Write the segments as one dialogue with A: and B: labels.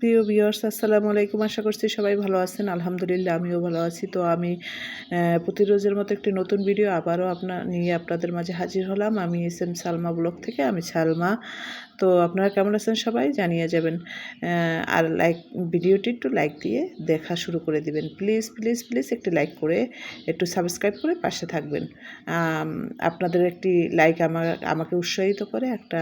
A: প্রিয় ভিউয়ার্স আসসালামু আলাইকুম। আশা করছি সবাই ভালো আছেন। আলহামদুলিল্লাহ, আমিও ভালো আছি। তো আমি প্রতিরোজের প্রতি রোজের মতো একটি নতুন ভিডিও আবারও আপনার নিয়ে আপনাদের মাঝে হাজির হলাম। আমি এস এম সালমা ব্লগ থেকে। আমি সালমা তো আপনারা কেমন আছেন সবাই জানিয়ে যাবেন। আর লাইক ভিডিওটি একটু লাইক দিয়ে দেখা শুরু করে দিবেন। প্লিজ প্লিজ প্লিজ একটি লাইক করে একটু সাবস্ক্রাইব করে পাশে থাকবেন। আপনাদের একটি লাইক আমার আমাকে উৎসাহিত করে, একটা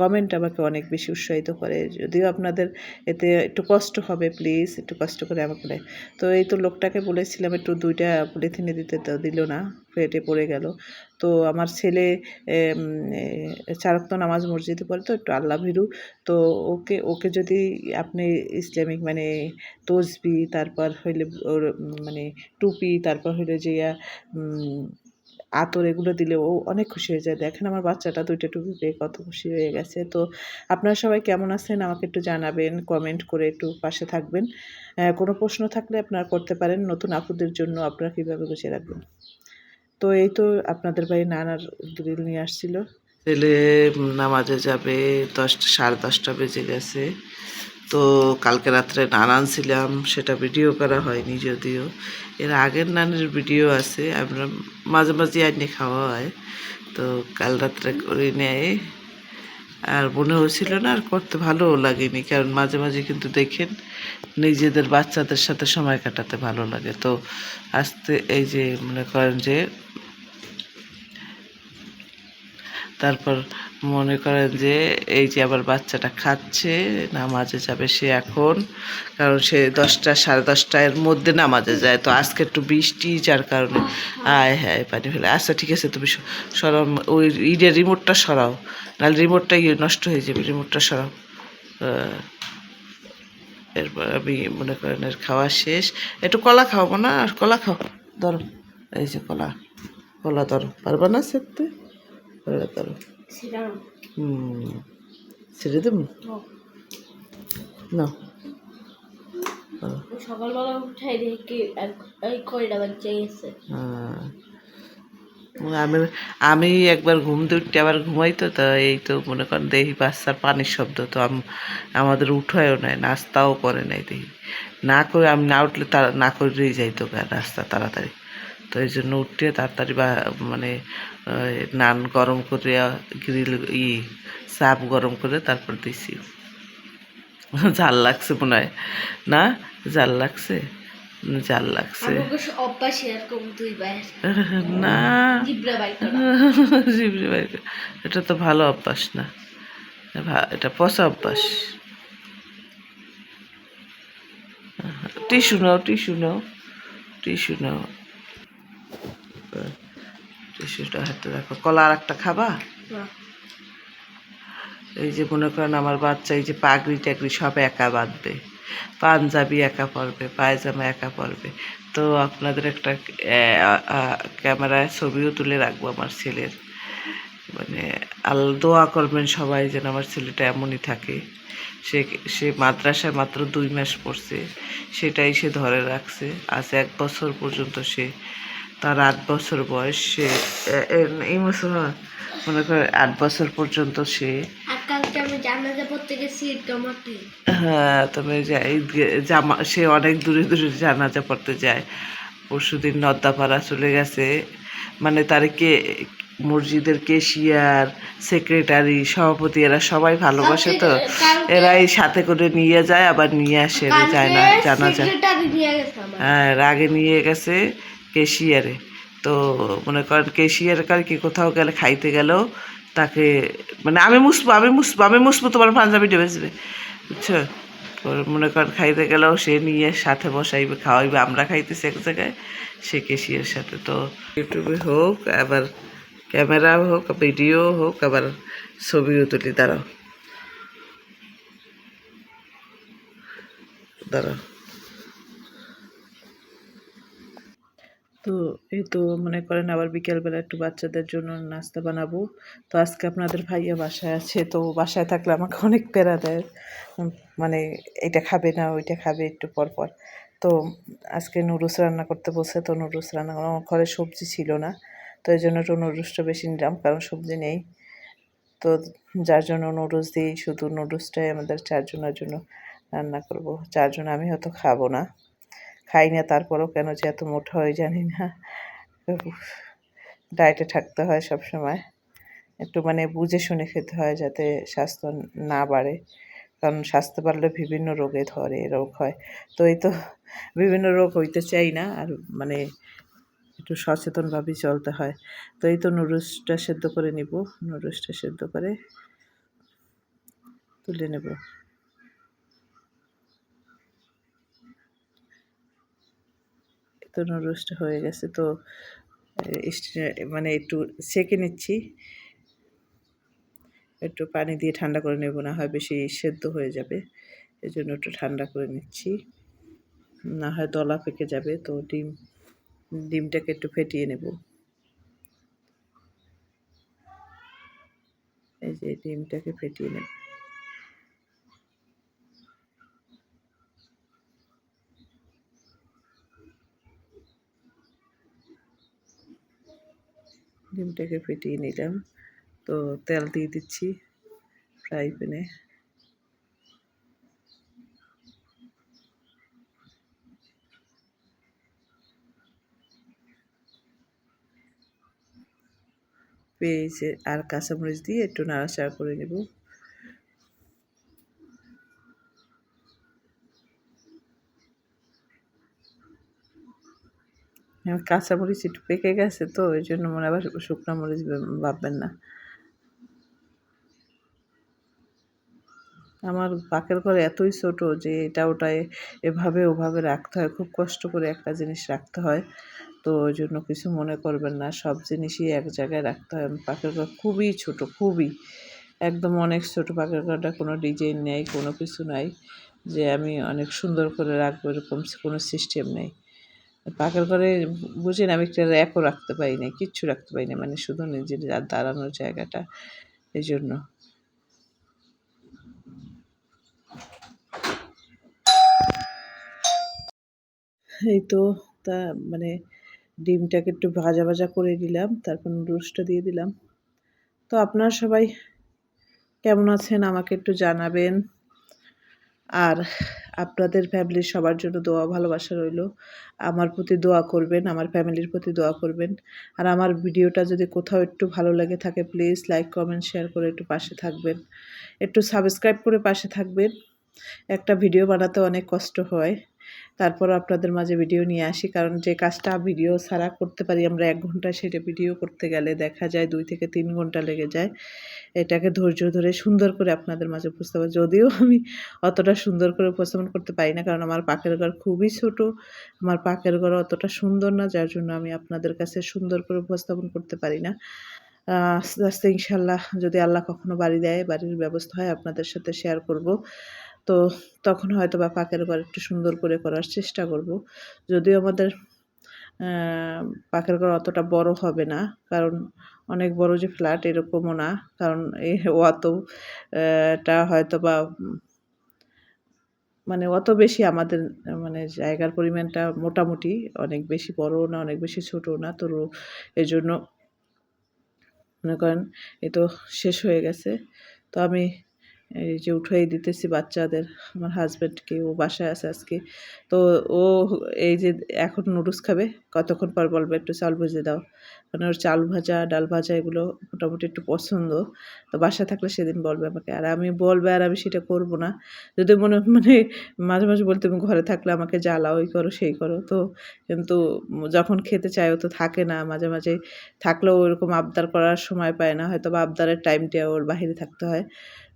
A: কমেন্ট আমাকে অনেক বেশি উৎসাহিত করে। যদিও আপনাদের এতে একটু কষ্ট হবে প্লিজ একটু কষ্ট করে আমাকে তো এই তো লোকটাকে বলেছিলাম, একটু দুইটা পলিথিনে দিতে তো দিল না। ফেটে পড়ে গেল। তো আমার ছেলে চারক্ত নামাজ মসজিদে পড়ে, তো একটু আল্লাহ ভীরু। তো ওকে ওকে যদি আপনি ইসলামিক মানে তসবি, তারপর হইলে ওর মানে টুপি, তারপর হইলে যে আতর এগুলো দিলে ও অনেক খুশি হয়ে যায়। দেখেন আমার বাচ্চাটা দুইটা টুপি পেয়ে কত খুশি হয়ে গেছে। তো আপনারা সবাই কেমন আছেন? আমাকে একটু জানাবেন কমেন্ট করে একটু পাশে থাকবেন। কোনো প্রশ্ন থাকলে আপনারা করতে পারেন। নতুন আপুদের জন্য আপনারা কীভাবে গুছিয়ে রাখবেন? তো এই তো আপনাদের বাড়ি নানার গ্রিল নিয়ে আসছিল।
B: ছেলে নামাজে যাবে দশটা, সাড়ে দশটা বেজে গেছে। তো কালকে রাত্রে নান আনছিলাম, সেটা ভিডিও করা হয়নি যদিও। এর আগের নানের ভিডিও আছে, আমরা মাঝে মাঝে আইনে খাওয়া হয়। তো কাল রাত্রে করে নেয়। আর মনে হয়েছিল না আর করতে ভালোও লাগেনি, কারণ মাঝে মাঝে কিন্তু দেখেন নিজেদের বাচ্চাদের সাথে সময় কাটাতে ভালো লাগে। তো আস্তে এই যে মনে করেন যে তারপর মনে করেন যে এই যে আবার বাচ্চাটা খাচ্ছে, নামাজে যাবে সে এখন। কারণ সে দশটা, সাড়ে দশটার মধ্যে নামাজে যায়। তো আজকে একটু বৃষ্টি, যার কারণে আয় হ্যাঁ পানি ফেলে। আচ্ছা ঠিক আছে, তুমি সরাও, ওই ইডের রিমোটটা সরাও। নাহলে রিমোটটা ইয়ে নষ্ট হয়ে যাবে রিমোটটা সরাও। এরপর আমি মনে করেন এর খাওয়া শেষ। একটু কলা খাওয়াবো না? আর কলা খাও, ধরো। এই যে কলা কলা ধরো। পারবা না সেরতে কলা ধরো। ছেড়ে দেবো না।
C: সকালবেলা উঠাই দেখি কয়টা বাচ্চা গেছে।
B: হ্যাঁ। আমি আমি একবার ঘুম উঠতে আবার ঘুমাই তো তা এই তো মনে করেন দেখি বাচ্চার পানির শব্দ তো আমাদের উঠায়ও নাই নাস্তাও করে নাই দেখি। না করে আমি না উঠলে তারা না করেই যাইতো গা নাস্তা তাড়াতাড়ি। তো এই জন্য উঠে তাড়াতাড়ি বা মানে নান গরম করে গ্রিল ই চাপ গরম করে তারপর দিছি। জাল লাগছে মনে হয়। না? জাল লাগছে? জাল লাগছে। না।
C: জিব্রা বাইর।
B: এটা তো ভালো অভ্যাস না। এটা পচা অভ্যাস। টিস্যু নাও টিস্যু নাও। টিস্যু নাও। টিস্যুটা হাতে রাখো কলা আর একটা খাবা? এই যে মনে করেন আমার বাচ্চা এই যে পাগড়ি টাগড়ি সব একা বাঁধবে। পাঞ্জাবি একা পরবে পায়জামা একা পরবে। তো আপনাদের একটা ক্যামেরায় ছবিও তুলে রাখব আমার ছেলের। মানে আল দোয়া করবেন সবাই যেন আমার ছেলেটা এমনই থাকে। সে সে মাদ্রাসায় মাত্র দুই মাস পড়ছে সেটাই সে ধরে রাখছে। আজ এক বছর পর্যন্ত সে তার আট বছর বয়স সে এই বছর হয়, মনে করে আট বছর পর্যন্ত সে হ্যাঁ তবে জামা সে অনেক দূরে দূরে জানাজা পড়তে যায়। পরশুদিন নদ্দাপাড়া চলে গেছে। মানে তার কে মসজিদের কেশিয়ার সেক্রেটারি সভাপতি এরা সবাই ভালোবাসে তো। এরাই সাথে করে নিয়ে যায় আবার নিয়ে আসে যায় না
C: গেছে আমার।
B: হ্যাঁ রাগে নিয়ে গেছে। কেশিয়ারে। তো মনে করেন কেশিয়ার কার কি কোথাও গেলে খাইতে গেলেও তাকে মানে আমি মুসবো আমি মুসবো আমি মুসবো তোমার পাঞ্জাবিটা বেচবে বুঝছ? মনে করেন খাইতে গেলেও সে নিয়ে সাথে বসাইবে, খাওয়াইবে, আমরা খাইতেছি এক জায়গায়, সে কেশিয়ার সাথে। তো ইউটিউবে হোক, আবার ক্যামেরা হোক, ভিডিও হোক, আবার ছবিও তুলি, দাঁড়াও। দাঁড়াও।
A: তো এই তো মনে করেন আবার বিকেলবেলা একটু বাচ্চাদের জন্য নাস্তা বানাবো। তো আজকে আপনাদের ভাইয়া বাসায় আছে, তো বাসায় থাকলে আমাকে অনেক প্যারা দেয়। মানে এটা খাবে না, ওইটা খাবে একটু পর পর। তো আজকে নুডলস রান্না করতে বসে তো নুডলস রান্না আমার ঘরে সবজি ছিল না। তো এই জন্য একটু নুডলসটা বেশি নিলাম, কারণ সবজি নেই। তো যার জন্য নুডলস দিই, শুধু নুডলসটাই আমাদের চারজনের জন্য রান্না করব। চারজন আমি হয়তো খাব না। খাই না, তারপরেও কেন যে এত মোটা হয় জানি না। ডায়েটে থাকতে হয় সব সময় একটু মানে বুঝে শুনে খেতে হয় যাতে স্বাস্থ্য না বাড়ে। কারণ স্বাস্থ্য বাড়লে বিভিন্ন রোগে ধরে, রোগ হয়। তো এই তো বিভিন্ন রোগ হইতে চাই না, আর মানে একটু সচেতনভাবেই চলতে হয়। তো এই তো নুডলসটা সেদ্ধ করে নিব, নুডলসটা সেদ্ধ করে তুলে নেব। নুডলসটা হয়ে গেছে, তো মানে একটু সেকে নিচ্ছি। একটু পানি দিয়ে ঠান্ডা করে নেব, না হয় বেশি সেদ্ধ হয়ে যাবে এই জন্য একটু ঠান্ডা করে নিচ্ছি। না হয় দলা পেকে যাবে, তো ডিম, ডিমটাকে একটু ফেটিয়ে নেব। এই যে ডিমটাকে ফেটিয়ে নেব। ডিমটাকে ফেটিয়ে নিলাম। তো তেল দিয়ে দিচ্ছি ফ্রাই প্যানে। পেঁয়াজ আর কাঁচামরিচ দিয়ে একটু নাড়াচাড়া করে নেব। আমার কাঁচামরিচ একটু পেকে গেছে তো, ওই জন্য মনে আবার শুকনো মরিচ ভাববেন না। আমার পাকের ঘর এতই ছোট যে এটা ওটা এভাবে ওভাবে রাখতে হয়, খুব কষ্ট করে একটা জিনিস রাখতে হয়। তো ওই জন্য কিছু মনে করবেন না, সব জিনিসই এক জায়গায় রাখতে হয়। পাকের ঘর খুবই ছোট, খুবই। একদম অনেক ছোট পাকের ঘরটা, কোনো ডিজাইন নেই, কোনো কিছু নাই। যে আমি অনেক সুন্দর করে রাখব এরকম কোনো সিস্টেম নেই। পাকের ঘরে বুঝেন আমি একটা র্যাকও রাখতে পারি না কিচ্ছু রাখতে পারি না মানে শুধু নিজের দাঁড়ানোর জায়গাটা, এই জন্য। এই তো, তা মানে ডিমটাকে একটু ভাজা ভাজা করে দিলাম তারপর নুডলসটা দিয়ে দিলাম। তো আপনারা সবাই কেমন আছেন? আমাকে একটু জানাবেন। আর আপনাদের ফ্যামিলির সবার জন্য দোয়া ভালোবাসা রইল। আমার প্রতি দোয়া করবেন, আমার ফ্যামিলির প্রতি দোয়া করবেন। আর আমার ভিডিওটা যদি কোথাও একটু ভালো লাগে থাকে প্লিজ লাইক কমেন্ট শেয়ার করে একটু পাশে থাকবেন। একটু সাবস্ক্রাইব করে পাশে থাকবেন। একটা ভিডিও বানাতে অনেক কষ্ট হয়। তারপর আপনাদের মাঝে ভিডিও নিয়ে আসি, কারণ যে কাজটা ভিডিও ছাড়া করতে পারি আমরা এক ঘণ্টা, সেটা ভিডিও করতে গেলে দেখা যায় দুই থেকে তিন ঘণ্টা লেগে যায়। এটাকে ধৈর্য ধরে সুন্দর করে আপনাদের মাঝে উপস্থাপন, যদিও আমি অতটা সুন্দর করে উপস্থাপন করতে পারি না, কারণ আমার পাকের ঘর খুবই ছোট, আমার পাকের ঘর অতটা সুন্দর না, যার জন্য আমি আপনাদের কাছে সুন্দর করে উপস্থাপন করতে পারি না। আস্তে আস্তে ইনশাল্লাহ যদি আল্লাহ কখনো বাড়ি দেয়, বাড়ির ব্যবস্থা হয়, আপনাদের সাথে শেয়ার করব। তো তখন হয়তো বা পাকের ঘর একটু সুন্দর করে করার চেষ্টা করব। যদিও আমাদের পাকের ঘর অতটা বড় হবে না কারণ অনেক বড় যে ফ্ল্যাট এরকমও না কারণ এই অত আহ, টা হয়তো বা মানে অত বেশি আমাদের মানে জায়গার পরিমাণটা মোটামুটি অনেক বেশি বড়ও না অনেক বেশি ছোটও না তো রো- এই জন্য মনে করেন এ তো শেষ হয়ে গেছে। তো আমি এই যে উঠাই দিতেছি বাচ্চাদের, আমার হাজব্যান্ডকে ও বাসায় আছে আজকে। তো ও এই যে এখন নুডলস খাবে, কতক্ষণ পর বলবে একটু চাল ভেজে দাও। মানে ওর চাল ভাজা, ডাল ভাজা এগুলো মোটামুটি একটু পছন্দ। তো বাসায় থাকলে সেদিন বলবে আমাকে। আর আমি বলবে আর আমি সেটা করব না। যদি মনে মানে মাঝে মাঝে বলতে তুমি ঘরে থাকলে আমাকে জ্বালাও, ওই করো, সেই করো। তো কিন্তু যখন খেতে চায় ও তো থাকে না। মাঝে মাঝে থাকলেও ওরকম আবদার করার সময় পায় না। হয়তো বা আবদারের টাইমটা ওর বাইরে থাকতে হয়।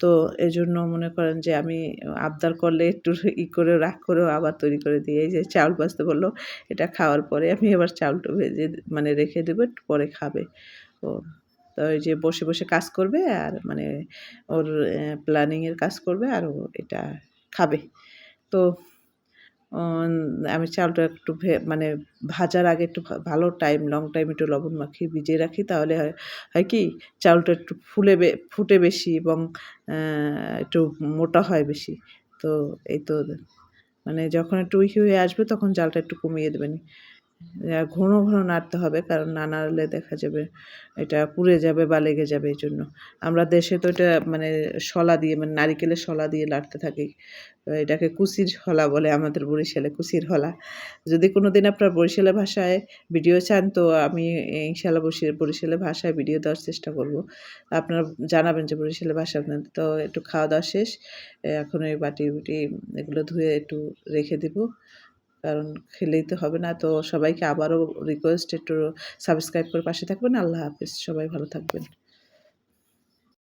A: তো এই জন্য মনে করেন যে আমি আবদার করলে একটু ই করে, রাগ করেও আবার তৈরি করে দিই। এই যে চাউল ভাজতে বলল, এটা খাওয়ার পরে আমি এবার চাউলটা ভেজে মানে রেখে দেবো, একটু পরে খাবে ও। তো ওই যে বসে বসে কাজ করবে আর মানে ওর প্ল্যানিংয়ের কাজ করবে আর ও এটা খাবে। তো আমি চালটা একটু মানে ভাজার আগে একটু ভালো টাইম লং টাইম একটু লবণ মাখিয়ে ভিজিয়ে রাখি, তাহলে হয় কি, চালটা একটু ফুলে ফুটে বেশি এবং একটু মোটা হয় বেশি। তো এই তো মানে যখন একটু উইকি হয়ে আসবে, তখন জালটা একটু কমিয়ে দেবেন ঘন ঘন নাড়তে হবে, কারণ না নাড়লে দেখা যাবে এটা পুড়ে যাবে বা লেগে যাবে এই জন্য আমরা দেশে তো এটা মানে শলা দিয়ে মানে নারিকেলের শলা দিয়ে লাড়তে থাকি। এটাকে কুচির হলা বলে আমাদের বরিশালে কুচির হলা। যদি কোনো দিন আপনার বরিশালে ভাষায় ভিডিও চান, তো আমি ইনশাল্লাহ বরিশাল ভাষায় ভিডিও দেওয়ার চেষ্টা করব। আপনারা জানাবেন যে বরিশালের ভাষা আপনাদের। তো একটু খাওয়া দাওয়া শেষ। এখন এই বাটি বুটি এগুলো ধুয়ে একটু রেখে দিব। কারণ খেলেই তো হবে না। তো সবাইকে আবারও রিকোয়েস্ট একটু সাবস্ক্রাইব করে পাশে থাকবেন। আল্লাহ হাফিজ। সবাই ভালো থাকবেন।